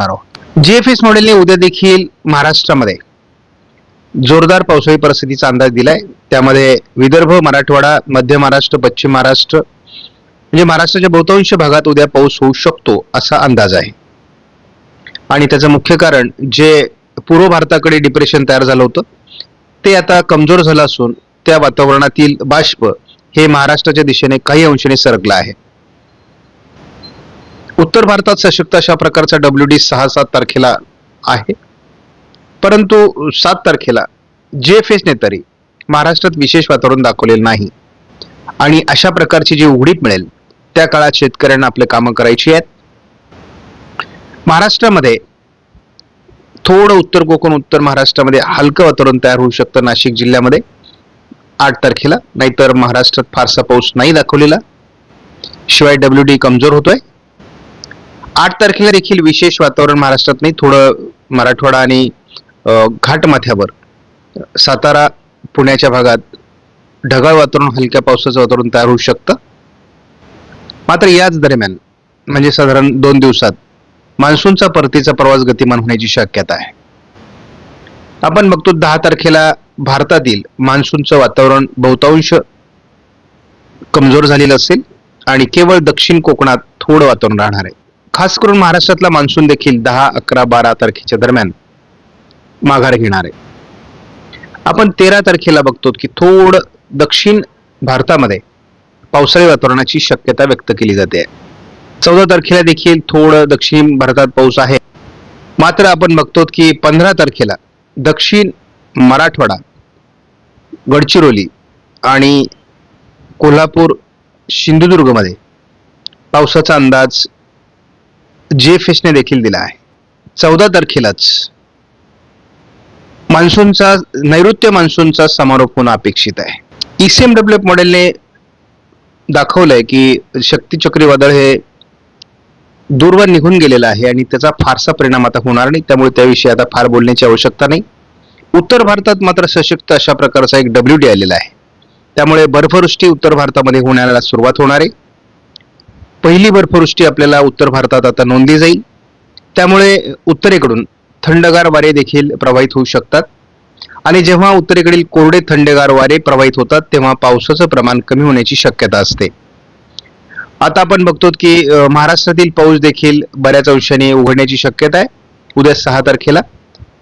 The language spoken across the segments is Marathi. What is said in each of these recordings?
असणार आहोत जीएफएस मॉडेलने उद्या देखील महाराष्ट्रामध्ये जोरदार पावसाळी परिस्थितीचा अंदाज दिलाय. त्यामध्ये विदर्भ मराठवाडा मध्य महाराष्ट्र पश्चिम महाराष्ट्र म्हणजे महाराष्ट्राच्या बहुतांश भागात उद्या पाऊस होऊ शकतो असा अंदाज आहे. आणि त्याचं मुख्य कारण जे पूर्व भारताकडे डिप्रेशन तयार झालं होतं ते आता कमजोर झालं असून त्या वातावरणातील बाष्प हे महाराष्ट्राच्या दिशेने काही अंशाने सरकलं आहे. उत्तर भारतात सशक्त अशा प्रकारचा डब्ल्यू डी सहा सात तारखेला आहे. परंतु सात तारखेला जे एफ एसने तरी महाराष्ट्रात विशेष वातावरण दाखवलेलं नाही. आणि अशा प्रकारची जी उघडीप मिळेल त्या काळात शेतकऱ्यांना आपले कामं करायची आहेत. महाराष्ट्रामध्ये थोडं उत्तर कोकण उत्तर महाराष्ट्रामध्ये हलकं वातावरण तयार होऊ शकतं नाशिक जिल्ह्यामध्ये आठ तारखेला. नाहीतर महाराष्ट्रात फारसा पाऊस नाही दाखवलेला. शिवाय डब्ल्यू डी कमजोर होतोय. आठ तारखेला देखील विशेष वातावरण महाराष्ट्रात नाही थोडं मराठवाडा आणि घाटमाथ्यावर सातारा पुण्याच्या भागात ढगाळ वातावरण हलक्या पावसाचं वातावरण तयार होऊ शकतं. मात्र याच दरम्यान म्हणजे साधारण दोन दिवसात मान्सूनचा परतीचा प्रवास गतिमान होण्याची शक्यता आहे. आपण बघतो दहा तारखेला भारतातील मान्सूनचं वातावरण बहुतांश कमजोर झालेलं असेल आणि केवळ दक्षिण कोकणात थोडं वातावरण राहणार आहे. खास करून महाराष्ट्रातला मान्सून देखील दहा अकरा बारा तारखेच्या दरम्यान माघार घेणार आहे. आपण तेरा तारखेला बघतो की थोडं दक्षिण भारतामध्ये पावसाळी वातावरणाची शक्यता व्यक्त केली जाते. चौदा तारखेला देखील थोडं दक्षिण भारतात पाऊस आहे. मात्र आपण बघतो की पंधरा तारखेला दक्षिण मराठवाडा गडचिरोली आणि कोल्हापूर सिंधुदुर्गमध्ये पावसाचा अंदाज जे फेसने देखील दिला आहे. चौदा तारखेलाच मान्सूनचा नैऋत्य मान्सूनचा समारोप होणं अपेक्षित आहे. ईसीएम डब्ल्यू एफ मॉडेलने दाखवलंय की शक्ती चक्रीवादळ हे दूरवर निघून गेलेलं आहे आणि त्याचा फारसा परिणाम आता होणार नाही. त्यामुळे त्याविषयी आता फार बोलण्याची आवश्यकता नाही. उत्तर भारतात मात्र सशक्त अशा प्रकारचा एक डब्ल्यू डी आलेला आहे. त्यामुळे बर्फवृष्टी उत्तर भारतामध्ये होण्याला सुरुवात होणार आहे. पहिली बर्फवृष्टी आपल्याला उत्तर भारतात आता नोंदली जाईल. त्यामुळे उत्तरेकडून थंडगार वारे देखील प्रवाहित होऊ शकतात. आणि जेव्हा उत्तरेकडील कोरडे थंडगार वारे प्रवाहित होतात तेव्हा पावसाचं प्रमाण कमी होण्याची शक्यता असते. आता आपण बघतो की महाराष्ट्रातील पाऊस देखील बऱ्याच अंशाने उघडण्याची शक्यता आहे. उद्या सहा तारखेला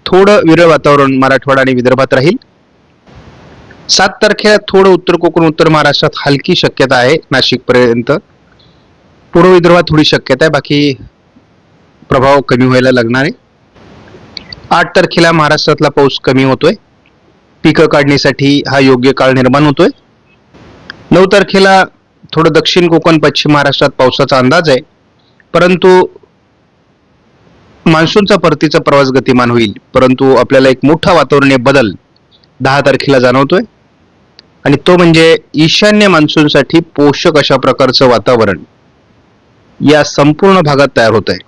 थोडं विरळ वातावरण मराठवाडा आणि विदर्भात राहील. सात तारखेला थोडं उत्तर कोकण उत्तर महाराष्ट्रात हलकी शक्यता आहे नाशिकपर्यंत. पूर्व विदर्भात थोडी शक्यता आहे बाकी प्रभाव कमी व्हायला लागणार आहे. आठ तारखेला महाराष्ट्रातला पाऊस कमी होतोय. पिकं काढणीसाठी हा योग्य काळ निर्माण होतोय. नऊ तारखेला थोडं दक्षिण कोकण पश्चिम महाराष्ट्रात पावसाचा अंदाज आहे. परंतु मान्सूनचा परतीचा प्रवास गतिमान होईल. परंतु आपल्याला एक मोठा वातावरणीय बदल दहा तारखेला जाणवतोय. आणि तो म्हणजे ईशान्य मान्सूनसाठी पोषक अशा प्रकारचं वातावरण. या संपूर्ण भागात तयार होत आहे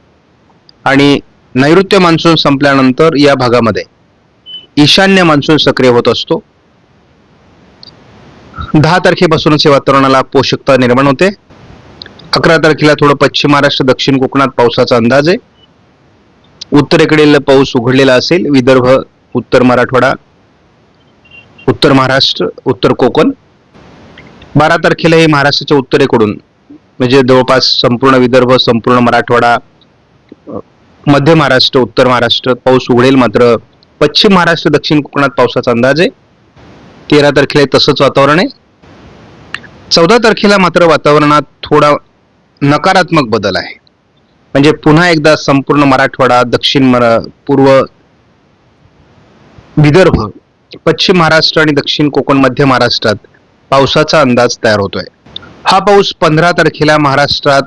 आणि नैऋत्य मान्सून संपल्यानंतर या भागामध्ये ईशान्य मान्सून सक्रिय होत असतो. दहा तारखेपासूनच या वातावरणाला पोषकता निर्माण होते. अकरा तारखेला थोडं पश्चिम महाराष्ट्र दक्षिण कोकणात पावसाचा अंदाज आहे. उत्तरेकडील पाऊस उघडलेला असेल विदर्भ उत्तर मराठवाडा उत्तर महाराष्ट्र उत्तर कोकण. बारा तारखेला हे महाराष्ट्राच्या उत्तरेकडून म्हणजे जवळपास संपूर्ण विदर्भ संपूर्ण मराठवाडा मध्य महाराष्ट्र उत्तर महाराष्ट्र पाऊस उघडेल मात्र. पश्चिम महाराष्ट्र दक्षिण कोकणात पावसाचा अंदाज आहे. तेरा तारखेला तसंच वातावरण आहे. चौदा तारखेला मात्र वातावरणात थोडा नकारात्मक बदल आहे. म्हणजे पुन्हा एकदा संपूर्ण मराठवाडा दक्षिण मरा पूर्व विदर्भ पश्चिम महाराष्ट्र आणि दक्षिण कोकण मध्य महाराष्ट्रात पावसाचा अंदाज तयार होतोय. हा पाऊस पंधरा तारखेला महाराष्ट्रात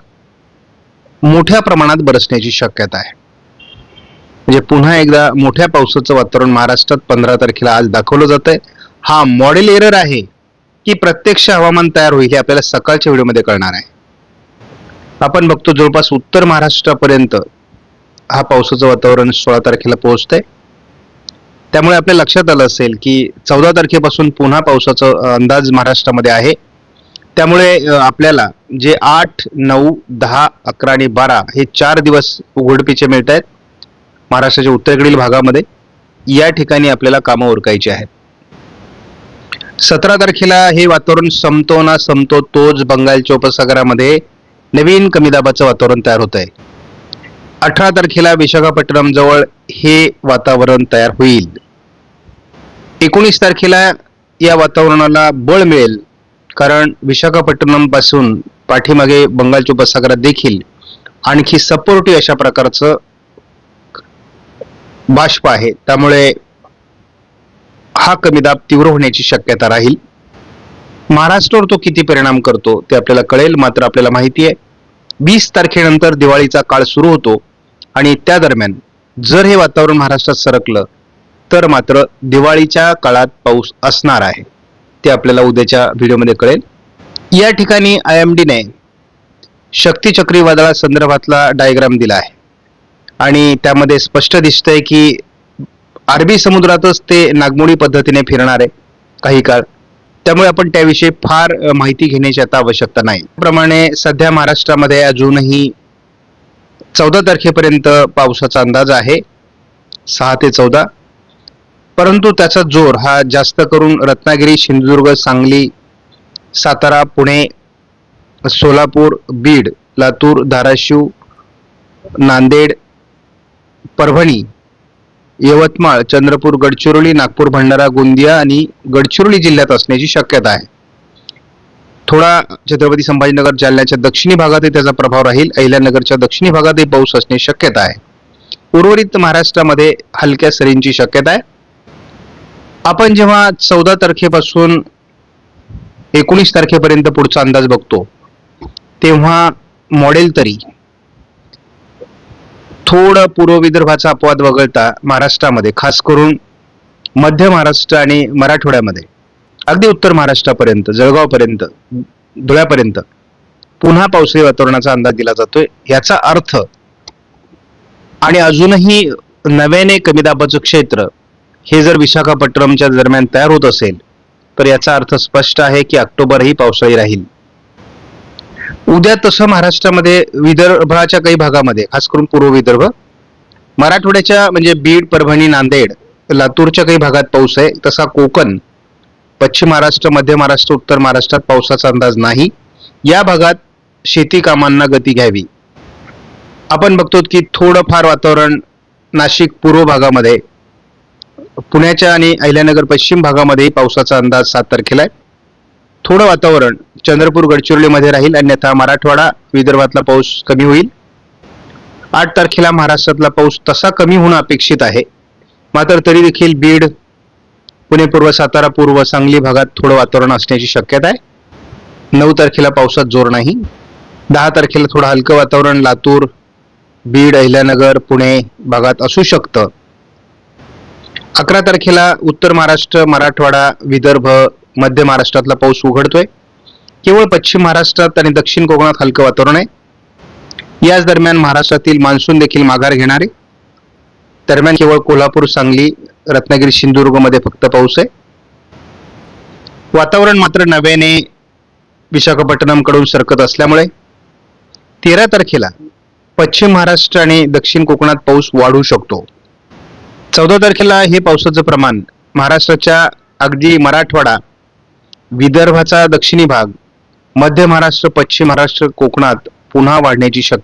मोठ्या प्रमाणात बरसण्याची शक्यता आहे. म्हणजे पुन्हा एकदा मोठ्या पावसाचं वातावरण महाराष्ट्रात पंधरा तारखेला आज दाखवलं जात आहे हा मॉडेल एरर आहे की प्रत्यक्ष हवामान तयार होईल हे आपल्याला सकाळच्या व्हिडिओमध्ये कळणार आहे. आपण बघतो जवळपास उत्तर महाराष्ट्रापर्यंत हा पावसाचं वातावरण सोळा तारखेला पोहोचतंय. त्यामुळे आपल्या लक्षात आलं असेल की चौदा तारखेपासून पुन्हा पावसाचा अंदाज महाराष्ट्रामध्ये आहे. त्यामुळे आपल्याला जे आठ नऊ दहा अकरा आणि बारा हे चार दिवस उघडपीचे मिळत आहेत महाराष्ट्राच्या उत्तरेकडील भागामध्ये या ठिकाणी आपल्याला कामं उरकायची आहेत. सतरा तारखेला हे वातावरण संपतो ना संपतो तोच बंगालच्या उपसागरामध्ये नवीन कमी दाबाचं वातावरण तयार होत आहे अठरा तारखेला विशाखापट्टणम जवळ हे वातावरण तयार होईल. एकोणीस तारखेला या वातावरणाला बळ मिळेल कारण विशाखापट्टणमपासून पाठीमागे बंगालच्या उपसागरात देखील आणखी सपोर्टिव्ह अशा प्रकारचं बाष्प आहे. त्यामुळे हा कमी दाब तीव्र होण्याची शक्यता राहील. महाराष्ट्रावर तो किती परिणाम करतो ते आपल्याला कळेल मात्र आपल्याला माहिती आहे. वीस तारखेनंतर दिवाळीचा काळ सुरू होतो आणि त्या दरम्यान जर हे वातावरण महाराष्ट्रात सरकलं तर मात्र दिवाळीच्या काळात पाऊस असणार आहे. ते आपल्याला उद्याच्या व्हिडिओमध्ये कळेल. या ठिकाणी आय एम डीने शक्ती चक्रीवादळा संदर्भातला डायग्राम दिला आहे. आणि त्यामध्ये स्पष्ट दिसतंय की अरबी समुद्रातच ते नागमोडी पद्धतीने फिरणार आहे काही काळ. त्यामुळे आपण त्याविषयी फार माहिती घेण्याची आता आवश्यकता नाही. त्याप्रमाणे सध्या महाराष्ट्रामध्ये अजूनही चौदा तारखेपर्यंत पावसाचा अंदाज आहे. सहा ते चौदा. परंतु त्याचा जोर हा जास्त करून रत्नागिरी सिंधुदुर्ग सांगली सातारा पुणे सोलापूर बीड लातूर धाराशिव नांदेड परभणी यवतमाळ चंद्रपूर गडचिरोली नागपूर भंडारा गोंदिया आणि गडचिरोली जिल्ह्यात असण्याची शक्यता आहे. थोडा छत्रपती संभाजीनगर जालन्याच्या दक्षिणी भागातही त्याचा प्रभाव राहील. अहिल्यानगरच्या दक्षिणी भागातही पाऊस असण्याची शक्यता आहे. उर्वरित महाराष्ट्रामध्ये हलक्या सरींची शक्यता आहे. आपण जेव्हा चौदा तारखेपासून एकोणीस तारखेपर्यंत पुढचा अंदाज बघतो तेव्हा मॉडेल तरी थोडं पूर्व विदर्भाचा अपवाद वगळता महाराष्ट्रामध्ये खास करून मध्य महाराष्ट्र आणि मराठवाड्यामध्ये अगदी उत्तर महाराष्ट्रापर्यंत जळगावपर्यंत धुळ्यापर्यंत पुन्हा पावसाळी वातावरणाचा अंदाज दिला जातोय. याचा अर्थ आणि अजूनही नव्याने कमी दाबाचं क्षेत्र हे जर विशाखापट्टणमच्या दरम्यान तयार होत असेल तर याचा अर्थ स्पष्ट आहे की ऑक्टोबरही पावसाळी राहील. उद्या तसं महाराष्ट्रामध्ये विदर्भाच्या काही भागामध्ये खास करून पूर्व विदर्भ मराठवाड्याच्या म्हणजे बीड परभणी नांदेड लातूरच्या काही भागात पाऊस आहे तसा कोकण पश्चिम महाराष्ट्र मध्य महाराष्ट्र उत्तर महाराष्ट्रात पावसाचा अंदाज नाही. या भागात शेती कामांना गती घ्यावी. आपण बघतो की थोडंफार वातावरण नाशिक पूर्व भागामध्ये पुण्याच्या आणि अहिल्यानगर पश्चिम भागामध्ये पावसाचा अंदाज सात तारखेला आहे. थोडं वातावरण चंद्रपूर गडचिरोलीमध्ये राहील अन्यथा मराठवाडा विदर्भातला पाऊस कमी होईल. आठ तारखेला महाराष्ट्रातला पाऊस तसा कमी होणं अपेक्षित आहे. मात्र तरी देखील बीड पुणे पूर्व सातारा पूर्व सांगली भागात थोडं वातावरण असण्याची शक्यता आहे. नऊ तारखेला पावसात जोर नाही. दहा तारखेला थोडं हलकं वातावरण लातूर बीड अहिल्यानगर पुणे भागात असू शकतं. अकरा तारखेला उत्तर महाराष्ट्र मराठवाडा विदर्भ मध्य महाराष्ट्रातला पाऊस उघडतोय. केवळ पश्चिम महाराष्ट्रात आणि दक्षिण कोकणात हलकं वातावरण आहे. याच दरम्यान महाराष्ट्रातील मान्सून देखील माघार घेणारे दरम्यान केवळ कोल्हापूर सांगली रत्नागिरी सिंधुदुर्गमध्ये फक्त पाऊस आहे. वातावरण मात्र नव्याने विशाखापट्टणमकडून सरकत असल्यामुळे तेरा तारखेला पश्चिम महाराष्ट्र आणि दक्षिण कोकणात पाऊस वाढू शकतो. चौदा तारखेला हे पावसाचं प्रमाण महाराष्ट्राच्या अगदी मराठवाडा विदर्भाचा दक्षिणी भाग मध्य महाराष्ट्र पश्चिम महाराष्ट्र कोकणात पुन्हा वाढण्याची शक्यता